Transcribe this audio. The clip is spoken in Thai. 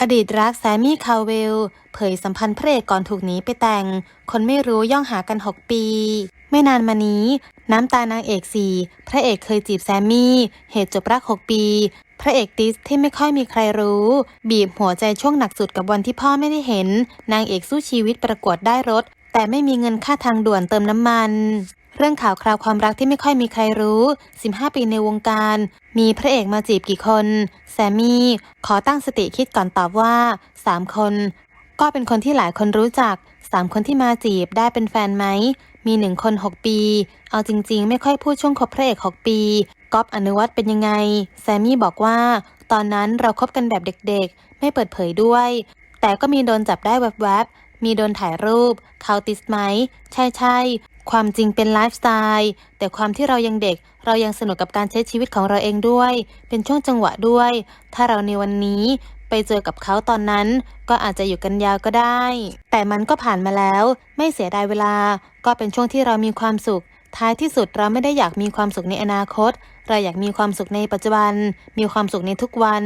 อดีตรักแซมมี่คาเวล เผยสัมพันธ์พระเอกก่อนถูกหนีไปแต่ง คนไม่รู้ย่องหากัน 6 ปี ไม่นานมานี้ น้ำตานางเอกสี่พระเอกเคยจีบแซมมี่ เหตุจบรัก 6 ปี พระเอกติสที่ไม่ค่อยมีใครรู้ บีบหัวใจช่วงหนักสุดกับวันที่พ่อไม่ได้เห็น นางเอกสู้ชีวิตประกวดได้รถ แต่ไม่มีเงินค่าทางด่วนเติมน้ำมัน เรื่องข่าวคราวความรักที่ไม่ค่อยมีใครรู้ 15 ปีในวงการ มีพระเอกมาจีบกี่คน แซมมี่ ขอตั้งสติคิดก่อนตอบว่า 3 คน ก็เป็นคนที่หลายคนรู้จัก 3 คนที่มาจีบได้เป็นแฟนไหม มีหนึ่งคน 6 ปี เอาจริง ๆ ไม่ค่อยพูดช่วงคบพระเอก 6 ปีก๊อฟอนุวัฒน์เป็นยังไง แซมมี่บอกว่า ตอนนั้นเราคบกันแบบเด็กๆ ไม่เปิดเผยด้วย แต่ก็มีโดนจับได้แวบๆมีโดนถ่ายรูปเขาติสไหม ใช่ใช่ๆ ความจริงเป็นไลฟ์สไตล์แต่ความที่เรายังเด็ก เรายังสนุกกับการใช้ชีวิตของเราเองด้วย เป็นช่วงจังหวะด้วย ถ้าเราในวันนี้ไปเจอกับเขาตอนนั้น ก็อาจจะอยู่กันยาวก็ได้ แต่มันก็ผ่านมาแล้ว ไม่เสียดายเวลา ก็เป็นช่วงที่เรามีความสุข ท้ายที่สุดเราไม่ได้อยากมีความสุขในอนาคต เราอยากมีความสุขในปัจจุบัน มีความสุขในทุกวัน